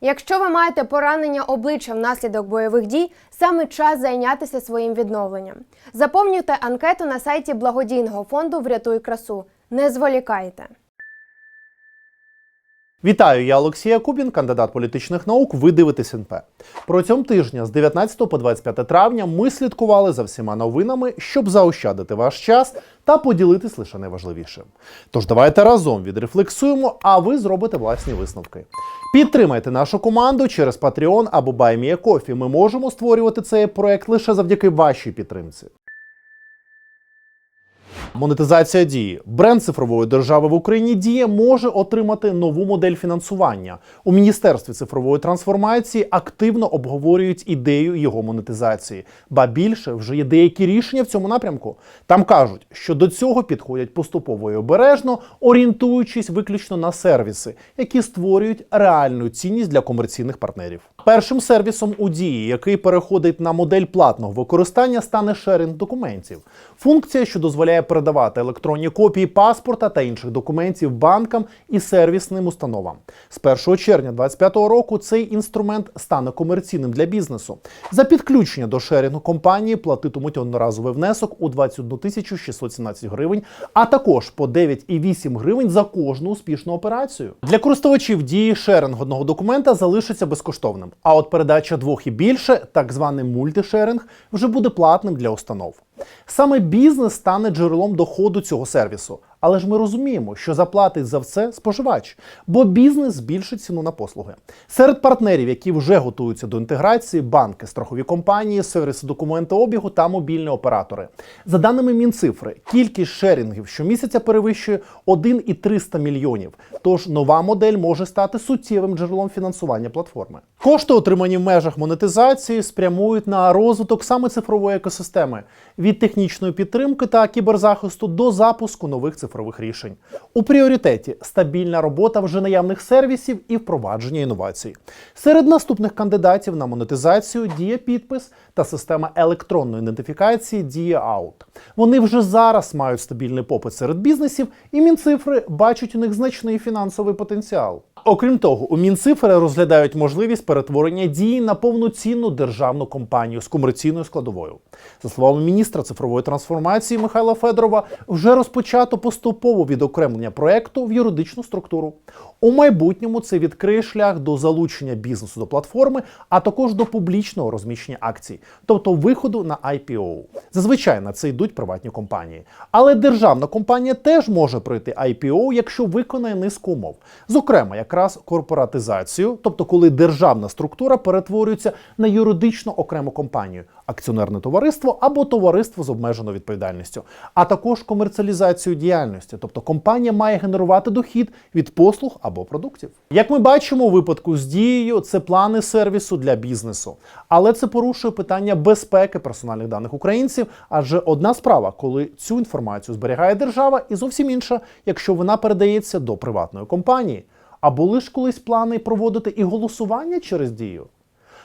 Якщо ви маєте поранення обличчя внаслідок бойових дій, саме час зайнятися своїм відновленням. Заповнюйте анкету на сайті благодійного фонду Врятуй красу. Не зволікайте. Вітаю, я Олексій Якубін, кандидат політичних наук. Ви дивитесь НП. Протягом тижня з 19 по 25 травня ми слідкували за всіма новинами, щоб заощадити ваш час та поділитись лише найважливішим. Тож давайте разом відрефлексуємо, а ви зробите власні висновки. Підтримайте нашу команду через Patreon або BuyMeACoffee. Ми можемо створювати цей проект лише завдяки вашій підтримці. Монетизація дії. Бренд цифрової держави в Україні дія може отримати нову модель фінансування. У міністерстві цифрової трансформації активно обговорюють ідею його монетизації. Ба більше вже є деякі рішення в цьому напрямку. Там кажуть, що до цього підходять поступово і обережно, орієнтуючись виключно на сервіси, які створюють реальну цінність для комерційних партнерів. Першим сервісом у дії, який переходить на модель платного використання, стане шеринг документів. Функція, що дозволяє передавати електронні копії паспорта та інших документів банкам і сервісним установам. З 1 червня 2025 року цей інструмент стане комерційним для бізнесу. За підключення до шерінгу компанії платитимуть одноразовий внесок у 21 тисячу 617 гривень, а також по 9,8 гривень за кожну успішну операцію. Для користувачів дії шеринг одного документа залишиться безкоштовним. А от передача двох і більше, так званий мультишеринг, вже буде платним для установ. Саме бізнес стане джерелом доходу цього сервісу. Але ж ми розуміємо, що заплатить за все споживач, бо бізнес збільшить ціну на послуги. Серед партнерів, які вже готуються до інтеграції, банки, страхові компанії, сервіси документообігу та мобільні оператори. За даними Мінцифри, кількість шерінгів щомісяця перевищує 1,300 мільйонів. Тож нова модель може стати суттєвим джерелом фінансування платформи. Кошти, отримані в межах монетизації, спрямують на розвиток саме цифрової екосистеми від технічної підтримки та кіберзахисту до запуску нових цифрових рішень. У пріоритеті стабільна робота вже наявних сервісів і впровадження інновацій. Серед наступних кандидатів на монетизацію діє підпис та система електронної ідентифікації Дія Аут. Вони вже зараз мають стабільний попит серед бізнесів, і мінцифри бачать у них значний фінансовий потенціал. Окрім того, у Мінцифри розглядають можливість перетворення дії на повноцінну державну компанію з комерційною складовою. За словами міністра цифрової трансформації Михайла Федорова, вже розпочато поступово відокремлення проекту в юридичну структуру. У майбутньому це відкриє шлях до залучення бізнесу до платформи, а також до публічного розміщення акцій, тобто виходу на IPO. Зазвичай на це йдуть приватні компанії. Але державна компанія теж може пройти IPO, якщо виконає низку умов. Зокрема, якраз корпоратизацію, тобто коли державна структура перетворюється на юридично окрему компанію, акціонерне товариство або товариство з обмеженою відповідальністю, а також комерціалізацію діяльності, тобто компанія має генерувати дохід від послуг або продуктів. Як ми бачимо, у випадку з дією це плани сервісу для бізнесу, але це порушує питання безпеки персональних даних українців. Адже одна справа, коли цю інформацію зберігає держава, і зовсім інша, якщо вона передається до приватної компанії. А були ж колись плани проводити і голосування через дію?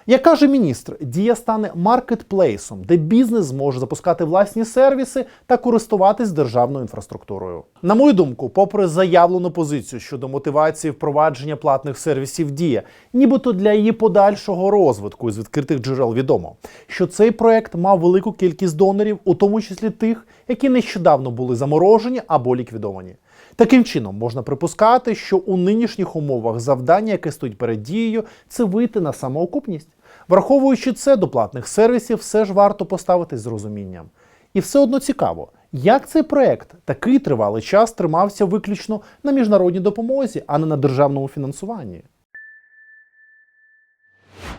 Як каже міністр, дія стане маркетплейсом, де бізнес зможе запускати власні сервіси та користуватись державною інфраструктурою. На мою думку, попри заявлену позицію щодо мотивації впровадження платних сервісів Дія, нібито для її подальшого розвитку із відкритих джерел відомо, що цей проект мав велику кількість донорів, у тому числі тих, які нещодавно були заморожені або ліквідовані. Таким чином можна припускати, що у нинішніх умовах завдання, яке стоїть перед дією, це вийти на самоокупність. Враховуючи це, до платних сервісів все ж варто поставитись з розумінням. І все одно цікаво, як цей проект такий тривалий час тримався виключно на міжнародній допомозі, а не на державному фінансуванні.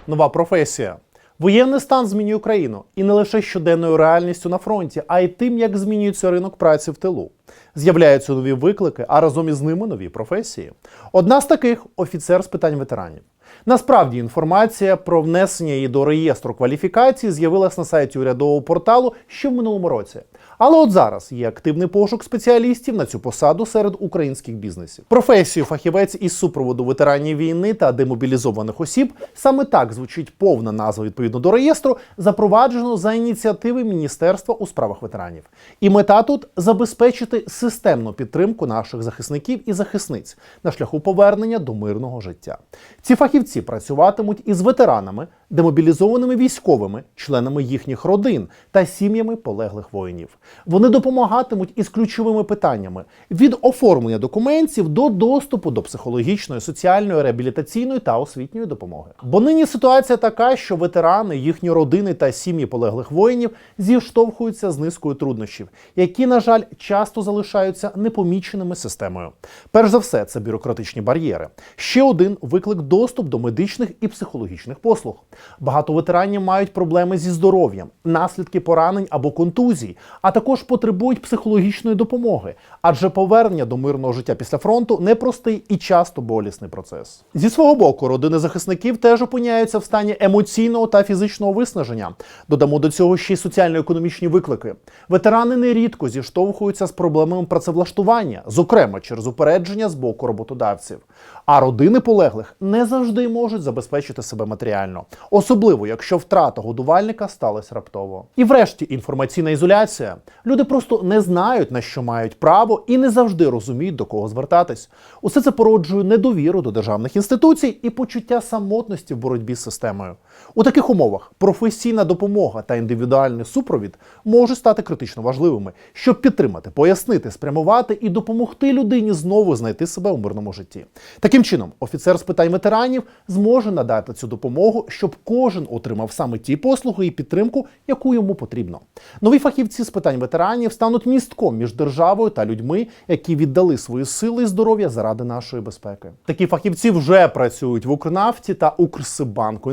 Нова професія. Воєнний стан змінює Україну і не лише щоденною реальністю на фронті, а й тим, як змінюється ринок праці в тилу. З'являються нові виклики, а разом із ними нові професії. Одна з таких офіцер з питань ветеранів. Насправді інформація про внесення її до реєстру кваліфікації з'явилась на сайті урядового порталу ще в минулому році. Але от зараз є активний пошук спеціалістів на цю посаду серед українських бізнесів. Професію фахівець із супроводу ветеранів війни та демобілізованих осіб саме так звучить повна назва відповідно до реєстру, запроваджено за ініціативи Міністерства у справах ветеранів. І мета тут забезпечити системну підтримку наших захисників і захисниць на шляху повернення до мирного життя. Ці фахівці працюватимуть із ветеранами, демобілізованими військовими, членами їхніх родин та сім'ями полеглих воїнів. Вони допомагатимуть із ключовими питаннями від оформлення документів до доступу до психологічної, соціальної, реабілітаційної та освітньої допомоги. Бо нині ситуація така, що ветерани, їхні родини та сім'ї полеглих воїнів зіштовхуються з низкою труднощів, які, на жаль, часто залишаються непоміченими системою. Перш за все, це бюрократичні бар'єри. Ще один виклик доступ до медичних і психологічних послуг. Багато ветеранів мають проблеми зі здоров'ям, наслідки поранень або контузій, а також потребують психологічної допомоги, адже повернення до мирного життя після фронту непростий і часто болісний процес. Зі свого боку, родини захисників теж опиняються в стані емоційного та фізичного виснаження. Додамо до цього ще й соціально-економічні виклики. Ветерани нерідко зіштовхуються з проблемами працевлаштування, зокрема через упередження з боку роботодавців. А родини полеглих не завжди можуть забезпечити себе матеріально, особливо якщо втрата годувальника сталася раптово. І врешті інформаційна ізоляція. Люди просто не знають на що мають право і не завжди розуміють до кого звертатись. Усе це породжує недовіру до державних інституцій і почуття самотності в боротьбі з системою. У таких умовах професійна допомога та індивідуальний супровід можуть стати критично важливими, щоб підтримати, пояснити, спрямувати і допомогти людині знову знайти себе у мирному житті. Таким чином, офіцер з питань ветеранів зможе надати цю допомогу, щоб кожен отримав саме ті послуги і підтримку, яку йому потрібно. Нові фахівці з питань ветеранів стануть містком між державою та людьми, які віддали свої сили і здоров'я заради нашої безпеки. Такі фахівці вже працюють в Укрнафті та Укрсибанку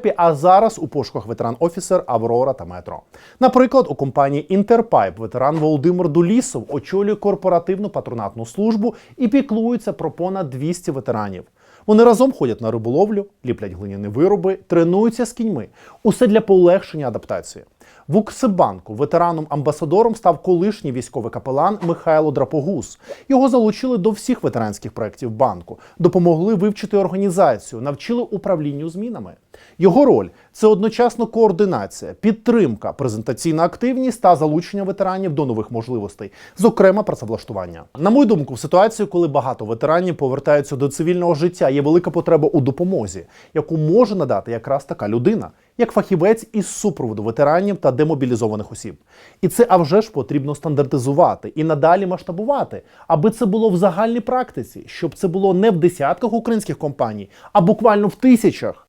Інтерпайпі, а зараз у пошуках ветеран офісер Аврора та Метро. Наприклад, у компанії Інтерпайп ветеран Володимир Дулісов очолює корпоративну патронатну службу і піклується про понад 200 ветеранів. Вони разом ходять на риболовлю, ліплять глиняні вироби, тренуються з кіньми. Усе для полегшення адаптації. В Уксибанку ветераном-амбасадором став колишній військовий капелан Михайло Драпогус. Його залучили до всіх ветеранських проєктів банку, допомогли вивчити організацію, навчили управлінню змінами. Його роль це одночасно координація, підтримка, презентаційна активність та залучення ветеранів до нових можливостей, зокрема працевлаштування. На мою думку, в ситуації, коли багато ветеранів повертаються до цивільного життя, є велика потреба у допомозі, яку може надати якраз така людина, як фахівець із супроводу ветеранів та демобілізованих осіб. І це а вже ж потрібно стандартизувати і надалі масштабувати, аби це було в загальній практиці, щоб це було не в десятках українських компаній, а буквально в тисячах.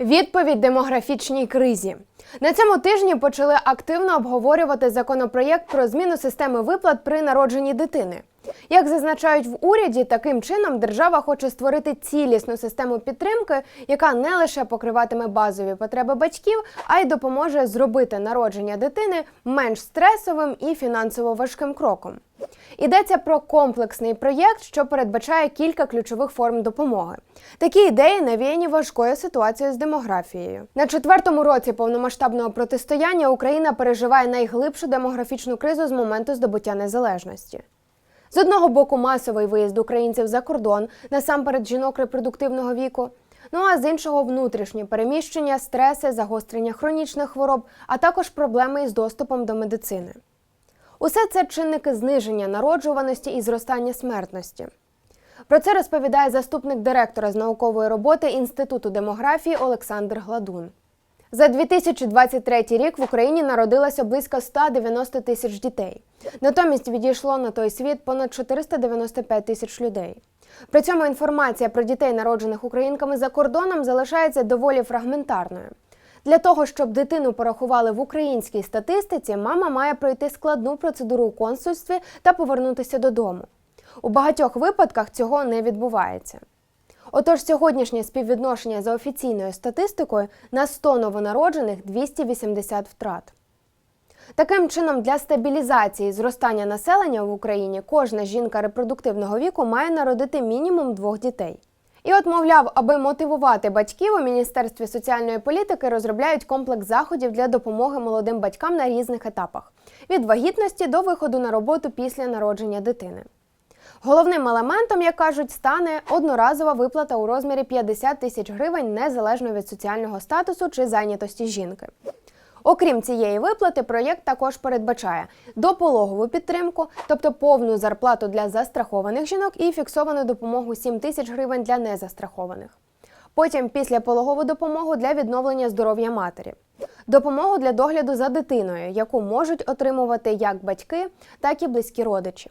Відповідь демографічній кризі. На цьому тижні почали активно обговорювати законопроєкт про зміну системи виплат при народженні дитини. Як зазначають в уряді, таким чином держава хоче створити цілісну систему підтримки, яка не лише покриватиме базові потреби батьків, а й допоможе зробити народження дитини менш стресовим і фінансово важким кроком. Йдеться про комплексний проєкт, що передбачає кілька ключових форм допомоги. Такі ідеї навіяні важкою ситуацією з демографією. На четвертому році повномасштабного протистояння Україна переживає найглибшу демографічну кризу з моменту здобуття незалежності. З одного боку, масовий виїзд українців за кордон, насамперед жінок репродуктивного віку. Ну а з іншого внутрішнє переміщення, стреси, загострення хронічних хвороб, а також проблеми із доступом до медицини. Усе це чинники зниження народжуваності і зростання смертності. Про це розповідає заступник директора з наукової роботи Інституту демографії Олександр Гладун. За 2023 рік в Україні народилося близько 190 тисяч дітей. Натомість відійшло на той світ понад 495 тисяч людей. При цьому інформація про дітей, народжених українками за кордоном, залишається доволі фрагментарною. Для того, щоб дитину порахували в українській статистиці, мама має пройти складну процедуру у консульстві та повернутися додому. У багатьох випадках цього не відбувається. Отож, сьогоднішнє співвідношення за офіційною статистикою на 100 новонароджених 280 втрат. Таким чином, для стабілізації зростання населення в Україні кожна жінка репродуктивного віку має народити мінімум двох дітей. І от, мовляв, аби мотивувати батьків, у Міністерстві соціальної політики розробляють комплекс заходів для допомоги молодим батькам на різних етапах від вагітності до виходу на роботу після народження дитини. Головним елементом, як кажуть, стане одноразова виплата у розмірі 50 тисяч гривень незалежно від соціального статусу чи зайнятості жінки. Окрім цієї виплати, проєкт також передбачає допологову підтримку, тобто повну зарплату для застрахованих жінок і фіксовану допомогу 7 тисяч гривень для незастрахованих. Потім післяпологову допомогу для відновлення здоров'я матері, допомогу для догляду за дитиною, яку можуть отримувати як батьки, так і близькі родичі.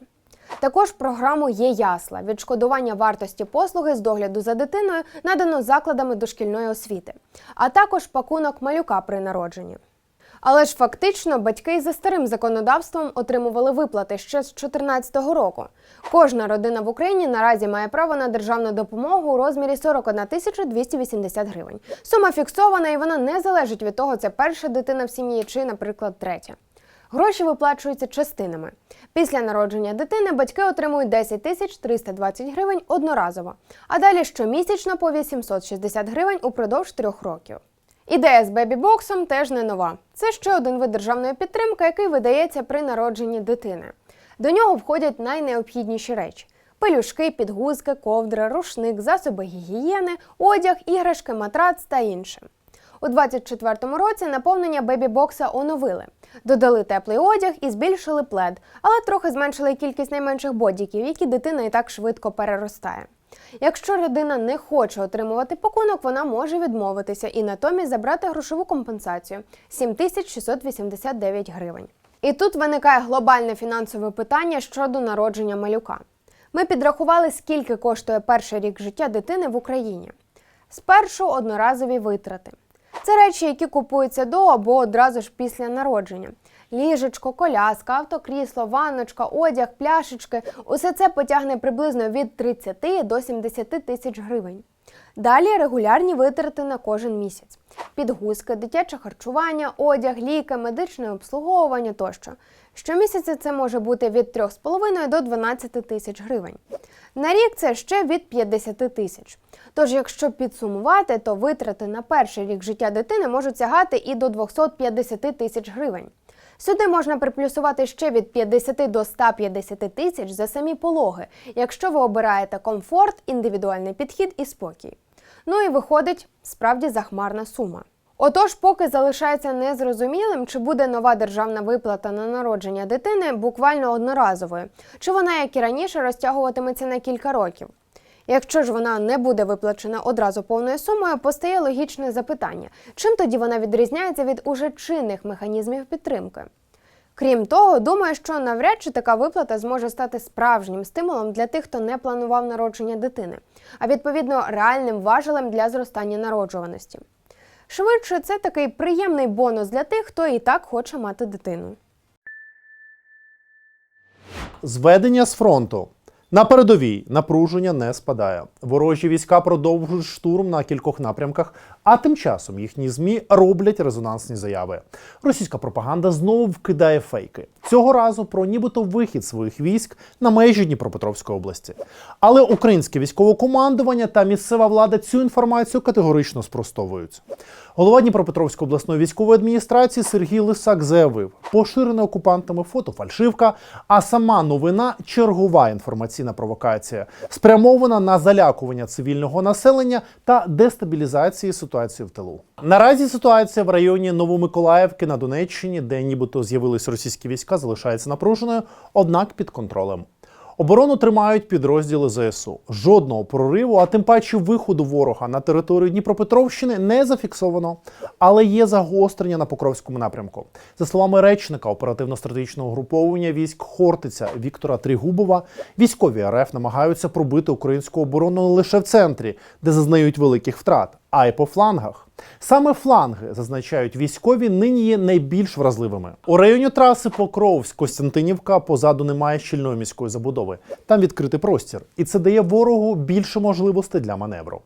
Також програму є ясла відшкодування вартості послуги з догляду за дитиною надано закладами дошкільної освіти, а також пакунок малюка при народженні. Але ж фактично батьки за старим законодавством отримували виплати ще з 2014 року. Кожна родина в Україні наразі має право на державну допомогу у розмірі 41 тисяча 280 гривень. Сума фіксована і вона не залежить від того, це перша дитина в сім'ї чи, наприклад, третя. Гроші виплачуються частинами. Після народження дитини батьки отримують 10 тисяч 320 гривень одноразово, а далі щомісячно по 860 гривень упродовж трьох років. Ідея з бебі-боксом теж не нова. Це ще один вид державної підтримки, який видається при народженні дитини. До нього входять найнеобхідніші речі: пелюшки, підгузки, ковдра, рушник, засоби гігієни, одяг, іграшки, матрац та інше. У 24-му році наповнення бебі-бокса оновили, додали теплий одяг і збільшили плед, але трохи зменшили кількість найменших бодіків, які дитина і так швидко переростає. Якщо родина не хоче отримувати пакунок, вона може відмовитися і натомість забрати грошову компенсацію 7689 гривень. І тут виникає глобальне фінансове питання щодо народження малюка. Ми підрахували, скільки коштує перший рік життя дитини в Україні. Спершу одноразові витрати. Це речі, які купуються до або одразу ж після народження. Ліжечко, коляска, автокрісло, ванночка, одяг, пляшечки усе це потягне приблизно від 30 до 70 тисяч гривень. Далі регулярні витрати на кожен місяць: підгузки, дитяче харчування, одяг, ліки, медичне обслуговування тощо. Щомісяця це може бути від 3,5 до 12 тисяч гривень. На рік це ще від 50 тисяч. Тож, якщо підсумувати, то витрати на перший рік життя дитини можуть сягати і до 250 тисяч гривень. Сюди можна приплюсувати ще від 50 до 150 тисяч за самі пологи, якщо ви обираєте комфорт, індивідуальний підхід і спокій. Ну і виходить справді захмарна сума. Отож, поки залишається незрозумілим, чи буде нова державна виплата на народження дитини буквально одноразовою, чи вона, як і раніше, розтягуватиметься на кілька років. Якщо ж вона не буде виплачена одразу повною сумою, постає логічне запитання: чим тоді вона відрізняється від уже чинних механізмів підтримки? Крім того, думаю, що навряд чи така виплата зможе стати справжнім стимулом для тих, хто не планував народження дитини, а відповідно реальним важелем для зростання народжуваності. Швидше, це такий приємний бонус для тих, хто і так хоче мати дитину. Зведення з фронту. На передовій напруження не спадає. Ворожі війська продовжують штурм на кількох напрямках, а тим часом їхні змі роблять резонансні заяви. Російська пропаганда знову вкидає фейки. Цього разу про нібито вихід своїх військ на межі Дніпропетровської області. Але українське військове командування та місцева влада цю інформацію категорично спростовують. Голова Дніпропетровської обласної військової адміністрації Сергій Лисак заявив, поширена окупантами фото фальшивка, а сама новина чергова інформаційна провокація, спрямована на залякування цивільного населення та дестабілізації ситуації в тилу. Наразі ситуація в районі Новомиколаївки на Донеччині, де нібито з'явились російські війська, залишається напруженою, однак під контролем. Оборону тримають підрозділи ЗСУ. Жодного прориву, а тим паче виходу ворога на територію Дніпропетровщини не зафіксовано, але є загострення на Покровському напрямку. За словами речника оперативно-стратегічного груповання військ Хортиця Віктора Трігубова, військові РФ намагаються пробити українську оборону не лише в центрі, де зазнають великих втрат, а й по флангах. Саме фланги, зазначають військові, нині є найбільш вразливими. У районі траси Покровськ Костянтинівка позаду немає щільної міської забудови. Там відкритий простір, і це дає ворогу більше можливостей для маневру.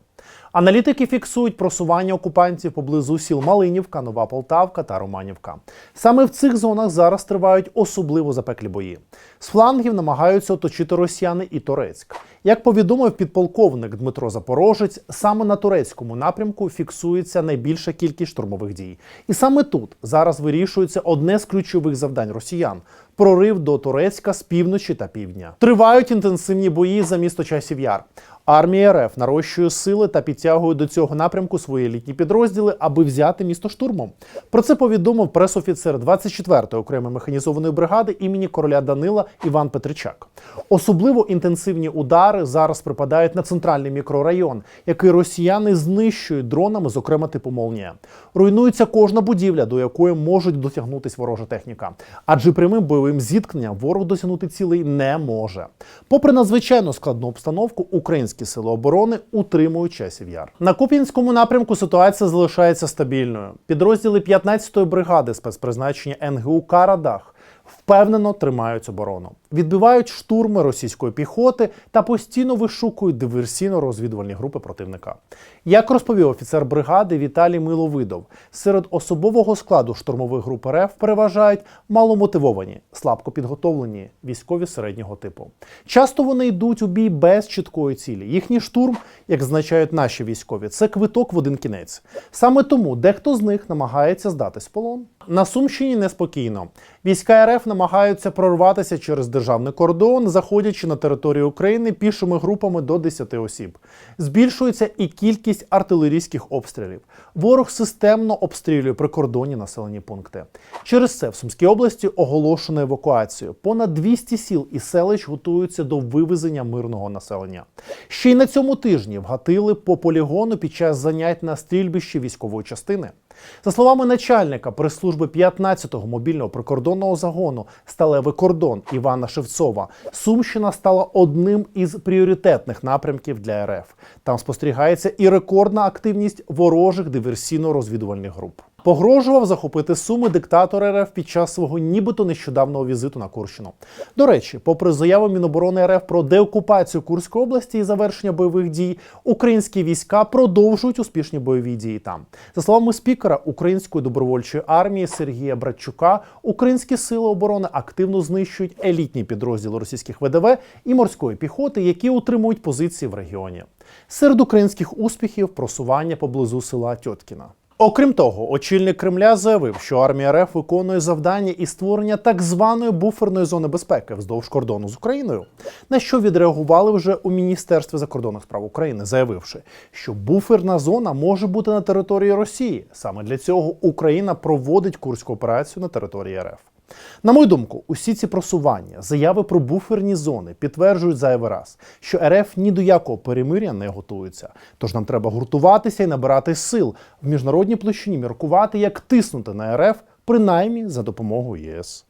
Аналітики фіксують просування окупантів поблизу сіл Малинівка, Нова Полтавка та Романівка. Саме в цих зонах зараз тривають особливо запеклі бої. З флангів намагаються оточити росіяни і Торецьк. Як повідомив підполковник Дмитро Запорожець, саме на турецькому напрямку фіксується найбільша кількість штурмових дій. І саме тут зараз вирішується одне з ключових завдань росіян прорив до Турецька з півночі та півдня. Тривають інтенсивні бої за місто Часів Яр. Армія РФ нарощує сили та підтягує до цього напрямку свої елітні підрозділи, аби взяти місто штурмом. Про це повідомив пресофіцер 24-ї окремої механізованої бригади імені короля Данила Іван Петричак. Особливо інтенсивні удари зараз припадають на центральний мікрорайон, який росіяни знищують дронами, зокрема типу «Молнія». Руйнується кожна будівля, до якої можуть дотягнутись ворожа техніка. Адже прямим бойовим зіткненням ворог досягнути цілей не може. Попри надзвичайно складну обстановку, українські сили оборони утримують часів яр. На Куп'янському напрямку ситуація залишається стабільною. Підрозділи 15-ї бригади спецпризначення НГУ Карадах впевнено тримають оборону, відбивають штурми російської піхоти та постійно вишукують диверсійно-розвідувальні групи противника. Як розповів офіцер бригади Віталій Миловидов, серед особового складу штурмових груп РФ переважають маломотивовані, слабко підготовлені військові середнього типу. Часто вони йдуть у бій без чіткої цілі. Їхній штурм, як зазначають наші військові, це квиток в один кінець. Саме тому дехто з них намагається здатись в полон. На Сумщині неспокійно. Війська РФ намагаються прорватися через державний кордон, заходячи на територію України пішими групами до 10 осіб. Збільшується і кількість артилерійських обстрілів. Ворог системно обстрілює прикордонні населені пункти. Через це в Сумській області оголошено евакуацію. Понад 200 сіл і селищ готуються до вивезення мирного населення. Ще й на цьому тижні вгатили по полігону під час занять на стрільбищі військової частини. За словами начальника прес-служби 15-го мобільного прикордонного загону Сталевий кордон Івана Шевцова, Сумщина стала одним із пріоритетних напрямків для РФ. Там спостерігається і рекордна активність ворожих диверсійно-розвідувальних груп. Погрожував захопити суми диктатор РФ під час свого нібито нещодавнього візиту на Курщину. До речі, попри заяву Міноборони РФ про деокупацію Курської області і завершення бойових дій, українські війська продовжують успішні бойові дії там. За словами спікера Української добровольчої армії Сергія Братчука, українські сили оборони активно знищують елітні підрозділи російських ВДВ і морської піхоти, які утримують позиції в регіоні. Серед українських успіхів просування поблизу села Тьоткіна. Окрім того, очільник Кремля заявив, що армія РФ виконує завдання із створення так званої буферної зони безпеки вздовж кордону з Україною. На що відреагували вже у Міністерстві закордонних справ України, заявивши, що буферна зона може бути на території Росії. Саме для цього Україна проводить курську операцію на території РФ. На мою думку, усі ці просування, заяви про буферні зони підтверджують зайвий раз, що РФ ні до якого перемиря не готується. Тож нам треба гуртуватися і набирати сил в міжнародній площині міркувати, як тиснути на РФ, принаймні за допомогою ЄС.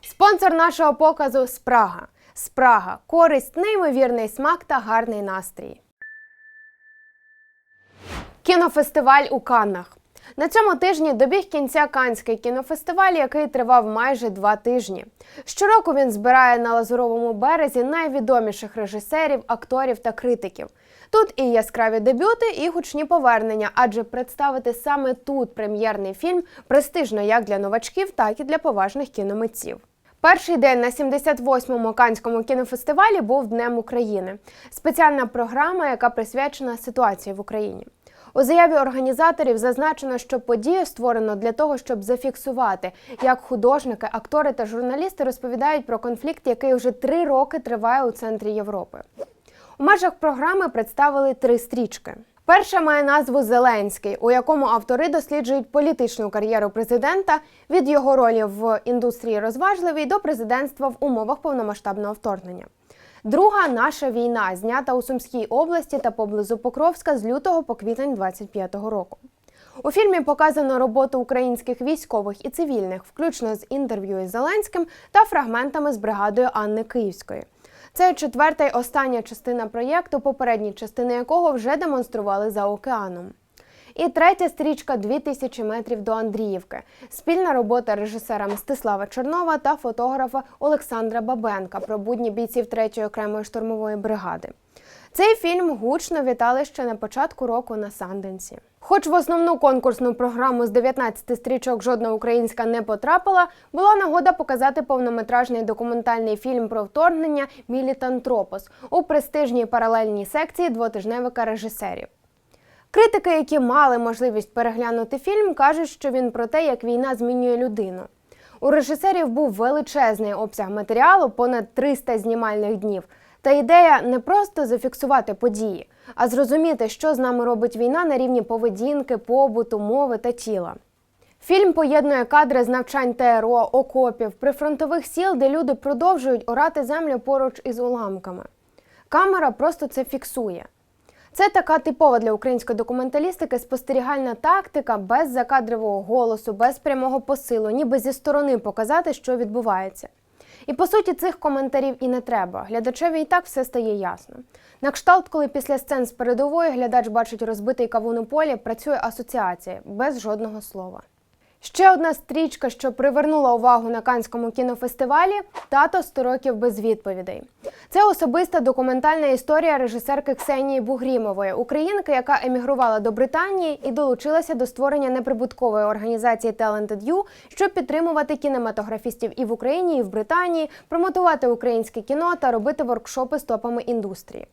Спонсор нашого показу Спрага. Спрага користь, неймовірний смак та гарний настрій. Кінофестиваль у Каннах. На цьому тижні добіг кінця Канський кінофестиваль, який тривав майже два тижні. Щороку він збирає на лазуровому березі найвідоміших режисерів, акторів та критиків. Тут і яскраві дебюти, і гучні повернення, адже представити саме тут прем'єрний фільм престижно як для новачків, так і для поважних кіномитців. Перший день на 78-му Канському кінофестивалі був Днем України. Спеціальна програма, яка присвячена ситуації в Україні. У заяві організаторів зазначено, що подію створено для того, щоб зафіксувати, як художники, актори та журналісти розповідають про конфлікт, який вже три роки триває у центрі Європи. У межах програми представили три стрічки. Перша має назву Зеленський, у якому автори досліджують політичну кар'єру президента від його ролі в індустрії розважливій до президентства в умовах повномасштабного вторгнення. Друга наша війна, знята у Сумській області та поблизу Покровська з лютого по квітень 25-го року. У фільмі показано роботу українських військових і цивільних, включно з інтерв'ю із Зеленським та фрагментами з бригадою Анни Київської. Це четверта й остання частина проєкту, попередні частини якого вже демонстрували за океаном. І третя стрічка «2000 метрів до Андріївки. Спільна робота режисера Мстислава Чернова та фотографа Олександра Бабенка про будні бійців 3-ї окремої штурмової бригади. Цей фільм гучно вітали ще на початку року на Санденсі. Хоч в основну конкурсну програму з 19 стрічок жодна українська не потрапила, була нагода показати повнометражний документальний фільм про вторгнення Мілітантропос у престижній паралельній секції двотижневика режисерів. Критики, які мали можливість переглянути фільм, кажуть, що він про те, як війна змінює людину. У режисерів був величезний обсяг матеріалу, понад 300 знімальних днів. Та ідея не просто зафіксувати події, а зрозуміти, що з нами робить війна на рівні поведінки, побуту, мови та тіла. Фільм поєднує кадри з навчань ТРО, окопів, прифронтових сіл, де люди продовжують орати землю поруч із уламками. Камера просто це фіксує. Це така типова для української документалістики спостерігальна тактика без закадрового голосу, без прямого посилу, ніби зі сторони показати, що відбувається. І по суті цих коментарів і не треба. Глядачеві і так все стає ясно. На кшталт, коли після сцен з передової глядач бачить розбитий кавун у полі, працює асоціація без жодного слова. Ще одна стрічка, що привернула увагу на Канському кінофестивалі тато «100 років без відповідей. Це особиста документальна історія режисерки Ксенії Бугрімової, українки, яка емігрувала до Британії і долучилася до створення неприбуткової організації Talented You, щоб підтримувати кінематографістів і в Україні, і в Британії, промотувати українське кіно та робити воркшопи з топами індустрії.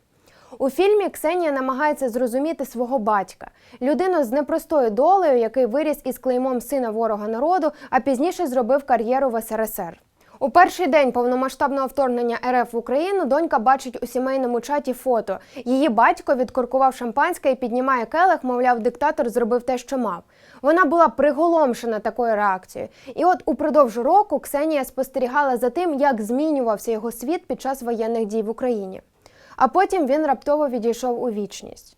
У фільмі Ксенія намагається зрозуміти свого батька, людину з непростою долею, який виріс із клеймом сина ворога народу, а пізніше зробив кар'єру в СРСР. У перший день повномасштабного вторгнення РФ в Україну донька бачить у сімейному чаті фото. Її батько відкоркував шампанське і піднімає келих, мовляв, диктатор зробив те, що мав. Вона була приголомшена такою реакцією. І от упродовж року Ксенія спостерігала за тим, як змінювався його світ під час воєнних дій в Україні а потім він раптово відійшов у вічність.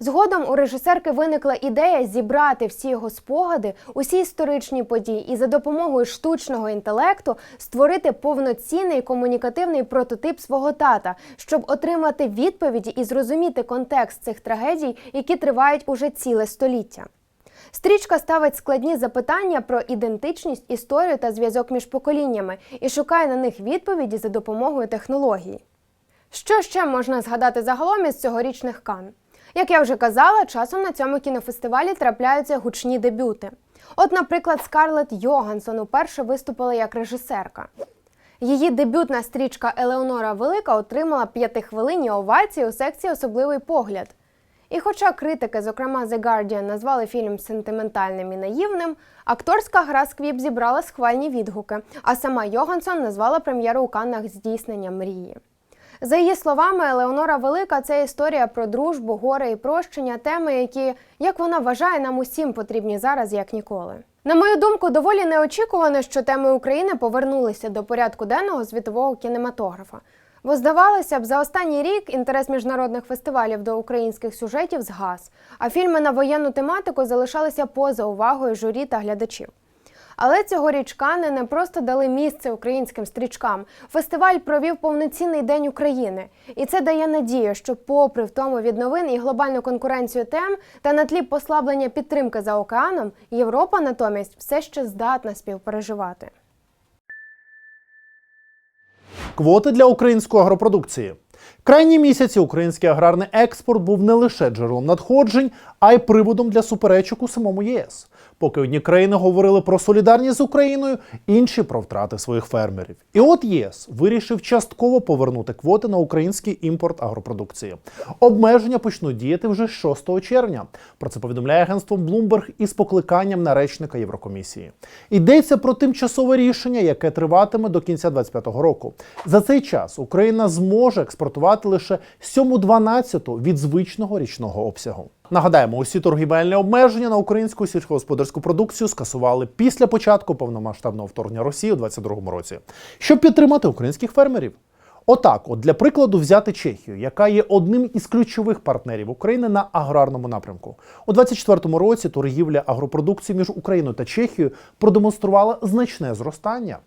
Згодом у режисерки виникла ідея зібрати всі його спогади, усі історичні події і за допомогою штучного інтелекту створити повноцінний комунікативний прототип свого тата, щоб отримати відповіді і зрозуміти контекст цих трагедій, які тривають уже ціле століття. Стрічка ставить складні запитання про ідентичність, історію та зв'язок між поколіннями і шукає на них відповіді за допомогою технологій. Що ще можна згадати загалом із цьогорічних кан? Як я вже казала, часом на цьому кінофестивалі трапляються гучні дебюти. От, наприклад, Скарлетт Йогансон уперше виступила як режисерка. Її дебютна стрічка Елеонора Велика отримала п'ятихвилинні овації у секції Особливий погляд. І хоча критики, зокрема The Guardian, назвали фільм сентиментальним і наївним, акторська гра Сквіп зібрала схвальні відгуки, а сама Йогансон назвала прем'єру у Каннах здійснення мрії. За її словами, Елеонора Велика це історія про дружбу, горе і прощення, теми, які, як вона вважає, нам усім потрібні зараз як ніколи. На мою думку, доволі неочікувано, що теми України повернулися до порядку денного світового кінематографа. Бо здавалося б, за останній рік інтерес міжнародних фестивалів до українських сюжетів згас, а фільми на воєнну тематику залишалися поза увагою журі та глядачів. Але цьогоріч Кани не просто дали місце українським стрічкам. Фестиваль провів повноцінний день України, і це дає надію, що, попри втому від новин і глобальну конкуренцію тем та на тлі послаблення підтримки за океаном, Європа натомість все ще здатна співпереживати. Квоти для української агропродукції. Крайні місяці український аграрний експорт був не лише джерелом надходжень, а й приводом для суперечок у самому ЄС. Поки одні країни говорили про солідарність з Україною, інші про втрати своїх фермерів. І от ЄС вирішив частково повернути квоти на український імпорт агропродукції. Обмеження почнуть діяти вже 6 червня. Про це повідомляє агентство Bloomberg із покликанням на речника Єврокомісії. Йдеться про тимчасове рішення, яке триватиме до кінця 2025 року. За цей час Україна зможе експортувати лише 7-12 від звичного річного обсягу. Нагадаємо, усі торгівельні обмеження на українську сільськогосподарську продукцію скасували після початку повномасштабного вторгнення Росії у 2022 році, щоб підтримати українських фермерів. Отак, от для прикладу, взяти Чехію, яка є одним із ключових партнерів України на аграрному напрямку. У 2024 році торгівля агропродукції між Україною та Чехією продемонструвала значне зростання.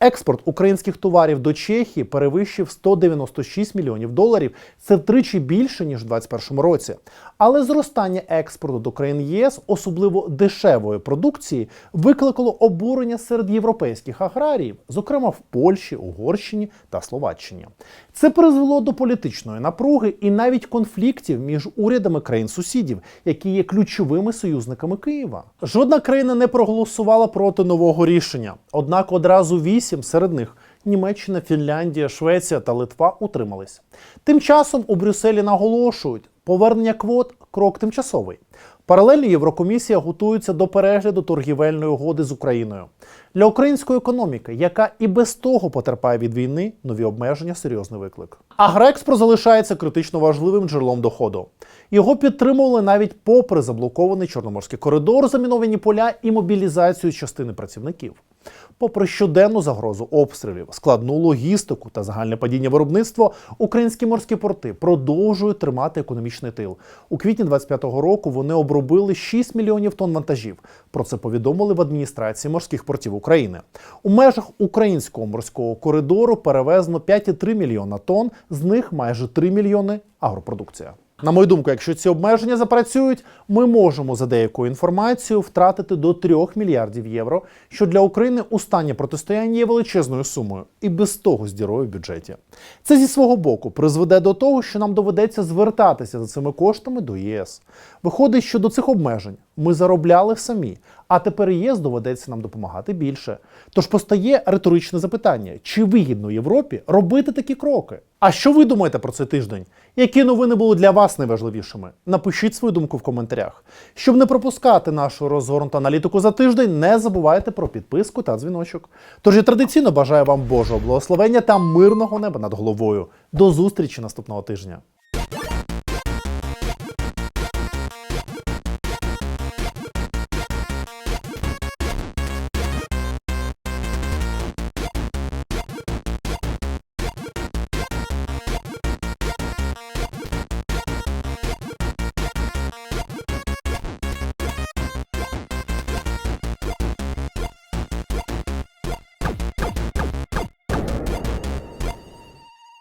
Експорт українських товарів до Чехії перевищив 196 мільйонів доларів. Це втричі більше ніж у 2021 році. Але зростання експорту до країн ЄС, особливо дешевої продукції, викликало обурення серед європейських аграріїв, зокрема в Польщі, Угорщині та Словаччині. Це призвело до політичної напруги і навіть конфліктів між урядами країн-сусідів, які є ключовими союзниками Києва. Жодна країна не проголосувала проти нового рішення. Однак одразу вісім серед них Німеччина, Фінляндія, Швеція та Литва утримались. Тим часом у Брюсселі наголошують, повернення квот крок тимчасовий. Паралельно Єврокомісія готується до перегляду торгівельної угоди з Україною. Для української економіки, яка і без того потерпає від війни, нові обмеження серйозний виклик. Агроекспорт залишається критично важливим джерелом доходу. Його підтримували навіть попри заблокований чорноморський коридор, заміновані поля і мобілізацію частини працівників. Попри щоденну загрозу обстрілів, складну логістику та загальне падіння виробництва, українські морські порти продовжують тримати економічний тил. У квітні 25-го року вони обробили 6 мільйонів тонн вантажів. Про це повідомили в адміністрації морських портів України. У межах українського морського коридору перевезено 5,3 мільйона тонн, з них майже 3 мільйони агропродукція. На мою думку, якщо ці обмеження запрацюють, ми можемо за деякою інформацією втратити до 3 мільярдів євро, що для України у стані протистояння є величезною сумою і без того з дірою в бюджеті. Це зі свого боку призведе до того, що нам доведеться звертатися за цими коштами до ЄС. Виходить, що до цих обмежень ми заробляли самі, а тепер ЄС доведеться нам допомагати більше. Тож постає риторичне запитання: чи вигідно Європі робити такі кроки? А що ви думаєте про цей тиждень? Які новини були для вас найважливішими? Напишіть свою думку в коментарях. Щоб не пропускати нашу розгорнуту аналітику за тиждень, не забувайте про підписку та дзвіночок. Тож я традиційно бажаю вам Божого благословення та мирного неба над головою. До зустрічі наступного тижня.